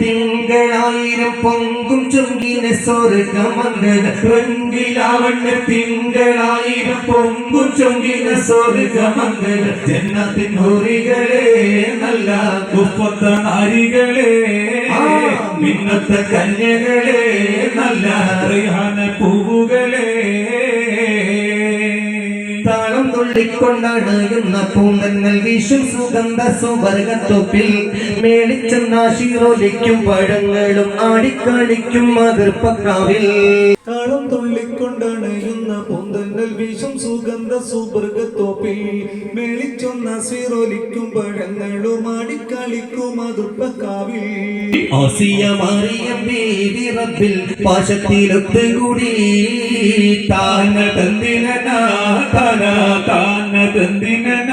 തിങ്കളായിരം പൊങ്കും ചുങ്കിനെ സ്വർഗമംഗള റംഗിലാവണ്യ തിങ്കളായിരം പൊങ്കും ചൊങ്കിന സ്വർഗമംഗള ജന്നത്തിൻ ഹോറികളെ നല്ല മുപ്പത്ത നാരികളെ മിന്നത്ത കന്യകളെ തുള്ളിക്കൊണ്ടണയുന്ന പൂന്തന്നൽ വീശും സുഗന്ധ സുവർഗത്തൊപ്പിൽ. മേളിച്ചെന്നാശീറോലിക്കും പഴങ്ങളും ആടിക്കാണിക്കും അതിർപ്പക്കാവിൽ. കാളം തുള്ളിക്കൊണ്ടണയുന്ന പൊന്തന്നൽ വീശും സുഗന്ധ സുബർഗത്തോപ്പിൽ മേളിച്ചൊന്ന സീറോലിക്കും പഴങ്ങളും ആടിക്കളിക്കും അതുപ്പക്കാവിൽ ആസിയ മറിയം ബീവി റബ്ബിൽ പാശത്തിലൊത്തുകൂടി. താന തന്തിനനാ തന താന തന്തിനനാ